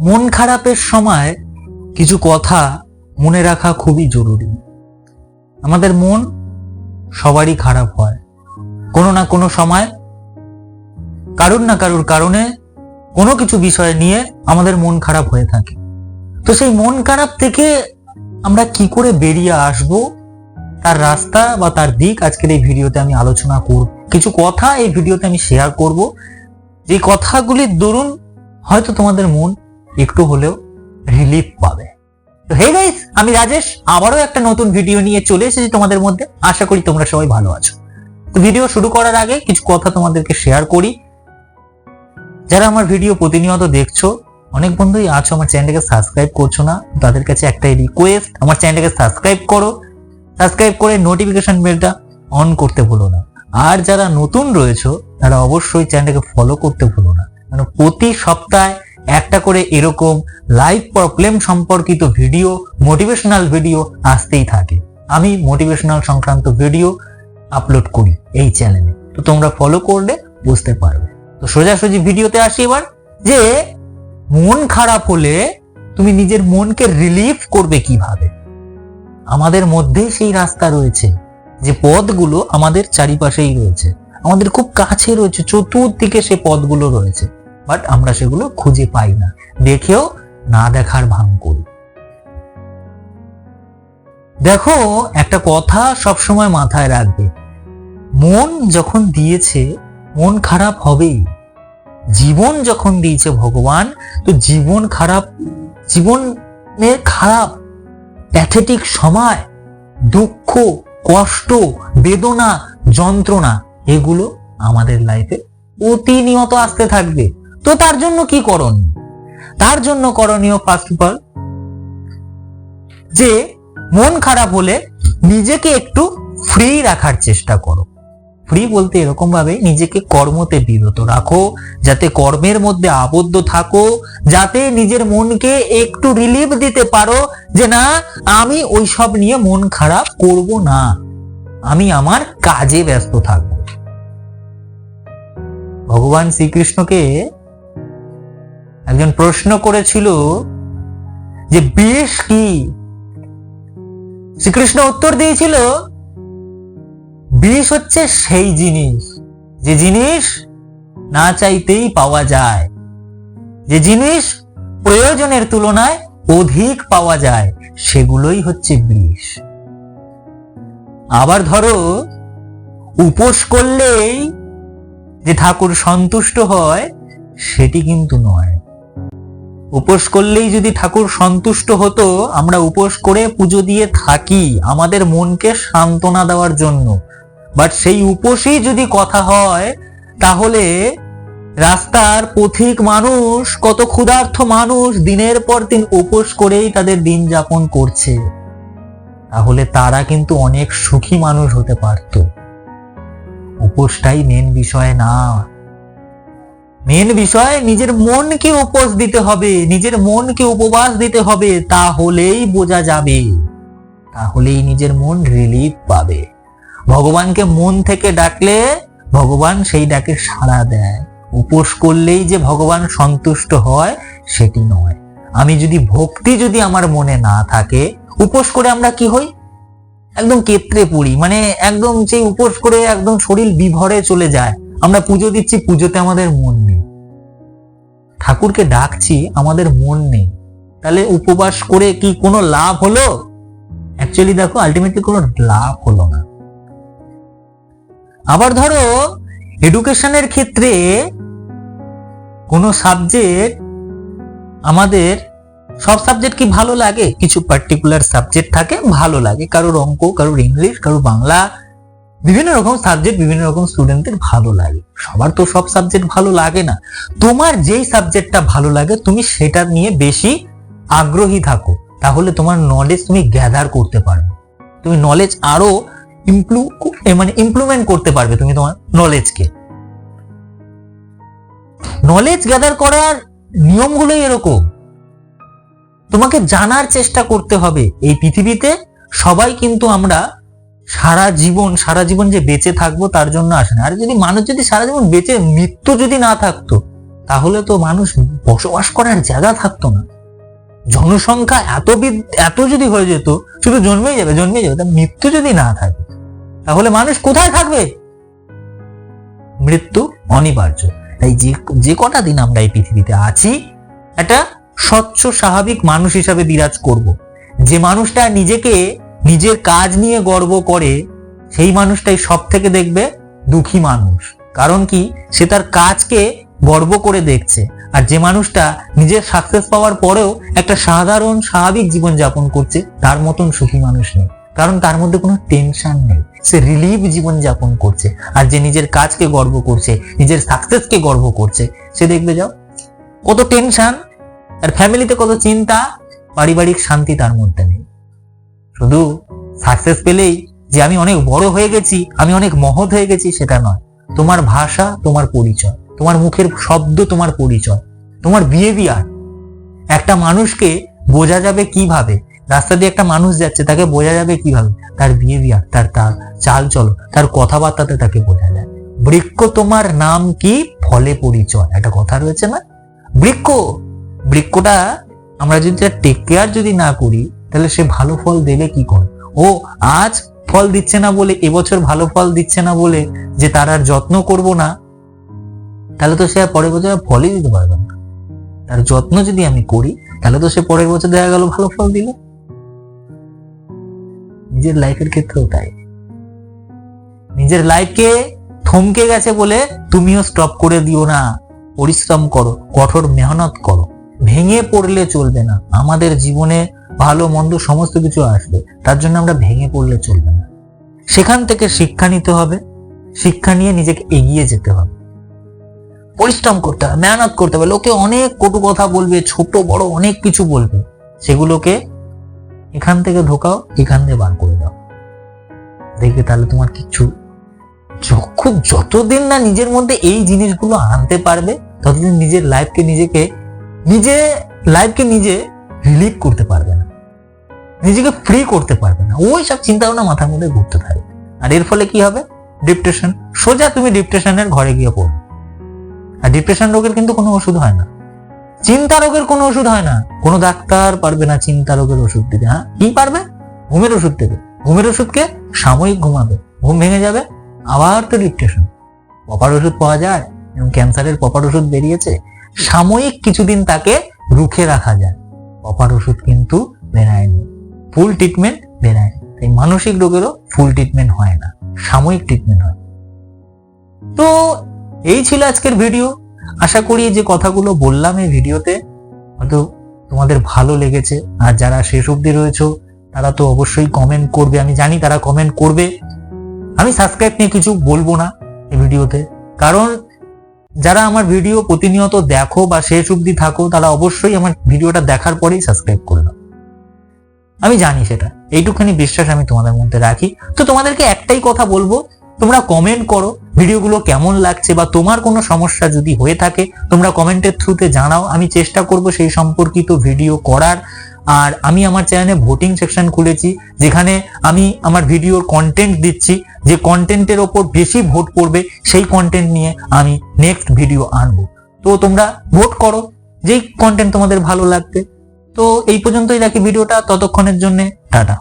মন খারাপের সময় কিছু কথা মনে রাখা খুবই জরুরি। আমাদের মন সবারই খারাপ হয়। কোনো না কোনো সময়, কারুর না কারুর কারণে কোনো কিছু বিষয় নিয়ে আমাদের মন খারাপ হয়ে থাকে। তো সেই মন খারাপ থেকে আমরা কি করে বেরিয়ে আসব, তার রাস্তা বা তার দিক আজকের এই ভিডিওতে আমি আলোচনা করব। কিছু কথা এই ভিডিওতে আমি শেয়ার করব। যে কথাগুলির দরুন হয়তো তোমাদের মন একটু হলেও রিলিফ পাবে। তো হে গাইস আমি রাজেশ, আবারও একটা নতুন ভিডিও নিয়ে চলে এসেছি তোমাদের মধ্যে। আশা করি তোমরা সবাই ভালো আছো। তো ভিডিও শুরু করার আগে কিছু কথা তোমাদেরকে শেয়ার করি। যারা আমার ভিডিও প্রতিনিয়ত দেখছ, অনেক বন্ধুই আছো, আমার চ্যানেলটাকে সাবস্ক্রাইব করছ না, তাদের কাছে একটাই রিকোয়েস্ট আমার চ্যানেলটাকে সাবস্ক্রাইব করো। সাবস্ক্রাইব করে নোটিফিকেশন বেলটা অন করতে ভুলো না। আর যারা নতুন রয়েছো, তারা অবশ্যই চ্যানেলটাকে ফলো করতে ভুলো না। কারণ প্রতি সপ্তাহে একটা করে এরকম লাইফ প্রবলেম সম্পর্কিত ভিডিও মোটিভেশনাল ভিডিও আসতেই থাকে। আমি মোটিভেশনাল সংক্রান্ত ভিডিও আপলোড করি এই চ্যানেলে তো তোমরা ফলো করলে বুঝতে পারবে। তো সোজাসুজি ভিডিওতে আসি এবার, যে মন খারাপ হলে তুমি নিজের মনকে রিলিফ করবে কীভাবে? আমাদের মধ্যেই সেই রাস্তা রয়েছে যে পথগুলো আমাদের চারিপাশেই রয়েছে। আমাদের খুব কাছে রয়েছে, চতুর্দিকে সে পথগুলো রয়েছে। বাট আমরা সেগুলো খুঁজে পাই না। দেখেও না দেখার ভান করি। দেখো, একটা কথা সবসময় মাথায় রাখবে। মন যখন দিয়েছে, মন খারাপ হবেই। জীবন যখন দিয়েছে ভগবান, তো জীবন খারাপ জীবনের খারাপ প্যাথেটিক সময়, দুঃখ, কষ্ট, বেদনা, যন্ত্রণা, এগুলো আমাদের লাইফে প্রতিনিয়ত আসতে থাকবে। তো তার জন্য কি করণীয়? তার জন্য করণীয় ফার্স্ট অফ অল যে মন খারাপ হলে নিজেকে একটু ফ্রি রাখার চেষ্টা করো। ফ্রি বলতে এরকম ভাবে নিজেকে কর্মতে বিরত রাখো, যাতে কর্মের মধ্যে আবদ্ধ থাকো, যাতে নিজের মনকে একটু রিলিফ দিতে পারো যে না, আমি ওইসব নিয়ে মন খারাপ করব না। আমি আমার কাজে ব্যস্ত থাকব। ভগবান শ্রীকৃষ্ণকে একজন প্রশ্ন করেছিল যে বিষ কি? শ্রীকৃষ্ণ উত্তর দিয়েছিল, বিষ হচ্ছে সেই জিনিস, যে জিনিস না চাইতেই পাওয়া যায়, যে জিনিস প্রয়োজনের তুলনায় অধিক পাওয়া যায়, সেগুলোই হচ্ছে বিষ। আবার ধরো, উপোস করলেই যে ঠাকুর সন্তুষ্ট হয়, সেটি কিন্তু নয়। উপোস করলেই যদি ঠাকুর সন্তুষ্ট হতো, আমরা উপোস করে পুজো দিয়ে থাকি আমাদের মনকে সান্ত্বনা দেওয়ার জন্য। বাট সেই উপোসই যদি কথা হয়, তাহলে রাস্তার পথিক মানুষ, কত ক্ষুধার্থ মানুষ দিনের পর দিন উপোস করেই তাদের দিন যাপন করছে। তাহলে তারা কিন্তু অনেক সুখী মানুষ হতে পারত। উপোসটাই মেন বিষয় না। মেন বিষয়, নিজের মনকে উপোস দিতে হবে, নিজের মনকে উপবাস দিতে হবে, তাহলেই বোঝা যাবে। তাহলেই নিজের মন রিলিফ পাবে। ভগবানকে মন থেকে ডাকলে, ভগবান সেই ডাকে সাড়া দেয়। উপোস করলেই যে ভগবান সন্তুষ্ট হয়, সেটি নয়। আমি যদি ভক্তি যদি আমার মনে না থাকে, উপোস করে আমরা কি হই? একদম কেত্রে পড়ি মানে একদম সেই উপোস করে একদম শরীর বিভরে চলে যায়। আমরা পুজো দিচ্ছি, পুজোতে আমাদের মন নেই। ঠাকুরকে ডাকছি, আমাদের মন নেই। তাহলে উপবাস করে কি কোনো লাভ হলো? অ্যাকচুয়ালি দেখো আলটিমেটলি কোনো লাভ হলো না। আবার ধরো এডুকেশনের ক্ষেত্রে কোনো সাবজেক্ট আমাদের, সব সাবজেক্ট কি ভালো লাগে? কিছু পার্টিকুলার সাবজেক্ট থাকে, ভালো লাগে। কারোর অঙ্ক, কারোর ইংলিশ কারোর বাংলা বিভিন্ন রকম সাবজেক্ট বিভিন্ন রকম স্টুডেন্টদের ভালো লাগে। সবার তো সব সাবজেক্ট ভালো লাগে না। তোমার যেই সাবজেক্টটা ভালো লাগে, তুমি সেটা নিয়ে বেশি আগ্রহী থাকো। তাহলে তোমার নলেজ তুমি গ্যাদার করতে পারবে। তুমি নলেজ আরও ইমপ্লু মানে ইমপ্লুমেন্ট করতে পারবে তুমি তোমার নলেজকে নলেজ গ্যাদার করার নিয়মগুলোই এরকম। তোমাকে জানার চেষ্টা করতে হবে। এই পৃথিবীতে সবাই কিন্তু আমরা সারা জীবন সারা জীবন যে বেঁচে থাকব তার জন্য আসে না। আর যদি মানুষ যদি সারা জীবন বেঁচে, মৃত্যু যদি না থাকতো, তাহলে তো মানুষ বসবাস করার জায়গা থাকতো না। জনসংখ্যা এত এত যদি হয়ে যেত, শুধু জন্মেই যাবে জন্মেই যাবে তার মৃত্যু যদি না থাকে, তাহলে মানুষ কোথায় থাকবে? মৃত্যু অনিবার্য। তাই যে যে কটা দিন আমরা এই পৃথিবীতে আছি, একটা স্বচ্ছ, স্বাভাবিক মানুষ হিসাবে বিরাজ করব। যে মানুষটা নিজেকে নিজের কাজ নিয়ে গর্ব করে সেই মানুষটাই সব থেকে দেখবে দুঃখী মানুষ। কারণ কি? সে তার কাজকে গর্ব করে দেখছে। আর যে মানুষটা নিজের সাকসেস পাওয়ার পরেও একটা সাধারণ, স্বাভাবিক জীবন যাপন করছে, তার মতন সুখী মানুষ নেই। কারণ তার মধ্যে কোনো টেনশন নেই। সে রিলিফ জীবন যাপন করছে। আর যে নিজের কাজকে গর্ব করছে, নিজের সাকসেসকে গর্ব করছে, সে দেখবে, যাও, কত টেনশন আর ফ্যামিলিতে কত চিন্তা, পারিবারিক শান্তি তার মধ্যে নেই। শুধু সাকসেস পেলেই যে আমি অনেক বড় হয়ে গেছি, আমি অনেক মহৎ হয়ে গেছি, সেটা নয়। তোমার ভাষা, তোমার পরিচয়, তোমার মুখের শব্দ, তোমার পরিচয়, তোমার বিহেভিয়ার একটা মানুষকে বোঝা যাবে কীভাবে? রাস্তা দিয়ে একটা মানুষ যাচ্ছে, তাকে বোঝা যাবে কীভাবে? তার বিহেভিয়ার তার তার চাল চলো তার কথাবার্তাতে তাকে বোঝা যায়। বৃক্ষ তোমার নাম কি? ফলে পরিচয়। একটা কথা রয়েছে না? বৃক্ষ! বৃক্ষটা আমরা যদি টেক কেয়ার যদি না করি তাহলে সে ভালো ফল দেবে কি করে? ও আজ ফল দিচ্ছে না বলে, এবছর ভালো ফল দিচ্ছে না বলে যে তার আর যত্ন করব না, তাহলে তো সে আর পরের বছর ফলই দিতে পারবে না। তার যত্ন যদি আমি করি, তাহলে তো সে পরের বছর দেখা গেল ভালো ফল দিল। নিজের লাইফের ক্ষেত্রেও তাই। নিজের লাইফকে থমকে গেছে বলে তুমিও স্টপ করে দিও না। পরিশ্রম করো, কঠোর মেহনত করো। ভেঙে পড়লে চলবে না। আমাদের জীবনে ভালো, মন্দ, সমস্ত কিছু আসবে। তার জন্য আমরা ভেঙে পড়লে চলবে না। সেখান থেকে শিক্ষা নিতে হবে। শিক্ষা নিয়ে নিজেকে এগিয়ে যেতে হবে। পরিশ্রম করতে হবে, মেহনত করতে হবে। লোকে অনেক কটু কথা বলবে, ছোট, বড় অনেক কিছু বলবে। সেগুলোকে এখান থেকে ঢোকাও, এখান দিয়ে বার করে দাও। দেখবে তাহলে তোমার কিছু যখন যতদিন না নিজের মধ্যে এই জিনিসগুলো আনতে পারবে, ততদিন নিজের লাইফকে নিজেকে, নিজে লাইফকে নিজে রিলিভ করতে পারবে না। নিজেকে ফ্রি করতে পারবে না। ওই সব চিন্তা ভাবনা মাথার মধ্যে ঘুরতে থাকবে আর এর ফলে কি হবে? ডিপ্রেশন সোজা তুমি ডিপ্রেশনের ঘরে গিয়ে পড়বে। আর ডিপ্রেশন রোগের কিন্তু কোনো ওষুধ হয় না। চিন্তা রোগের কোনো ওষুধ হয় না। কোনো ডাক্তার পারবে না চিন্তা রোগের ওষুধ দিতে। হ্যাঁ? কি পারবে? ঘুমের ওষুধ দেবে। ঘুমের ওষুধকে সাময়িক ঘুমাবে। ঘুম ভেঙে যাবে। আবার তো ডিপ্রেশন পপার ওষুধ পাওয়া যায়। এবং ক্যান্সারের পপার ওষুধ বেরিয়েছে। সাময়িক কিছুদিন তাকে রুখে রাখা যায়। পপার ওষুধ কিন্তু বেরায়নি ফুল ট্রিটমেন্ট বেরায়নি তাই মানসিক রোগেরও ফুল ট্রিটমেন্ট হয় না, সাময়িক ট্রিটমেন্ট হয়। তো এই ছিল আজকের ভিডিও আশা করি যে কথাগুলো বললাম এই ভিডিওতে হয়তো তোমাদের ভালো লেগেছে। আর যারা শেষ অবধি রয়েছে, তারা তো অবশ্যই কমেন্ট করবে। আমি জানি তারা কমেন্ট করবে। আমি সাবস্ক্রাইব নিয়ে কিছু বলব না এই ভিডিওতে কারণ যারা আমার ভিডিও প্রতিনিয়ত দেখো বা শেষ অবধি থাকো, তারা অবশ্যই আমার ভিডিওটা দেখার পরেই সাবস্ক্রাইব করে নাও। আমি জানি সেটা। এইটুখানি বিশ্বাস আমি তোমাদের মধ্যে রাখি। তো তোমাদেরকে একটাই কথা বলব, তোমরা কমেন্ট করো, ভিডিওগুলো কেমন লাগছে বা তোমার কোনো সমস্যা যদি হয়ে থাকে, তোমরা কমেন্টের থ্রুতে জানাও। আমি চেষ্টা করব সেই সম্পর্কিত ভিডিও করার। আর আমি আমার চ্যানেলে ভোটিং সেকশন খুলেছি, যেখানে আমি আমার ভিডিওর কন্টেন্ট দিচ্ছি, যে কন্টেন্টের ওপর বেশি ভোট করবে, সেই কন্টেন্ট নিয়ে আমি নেক্সট ভিডিও আনব। তো তোমরা ভোট করো, যেই কন্টেন্ট তোমাদের ভালো লাগবে। তো এই পর্যন্তই রাখি ভিডিওটা ততক্ষণের জন্য, টাটা।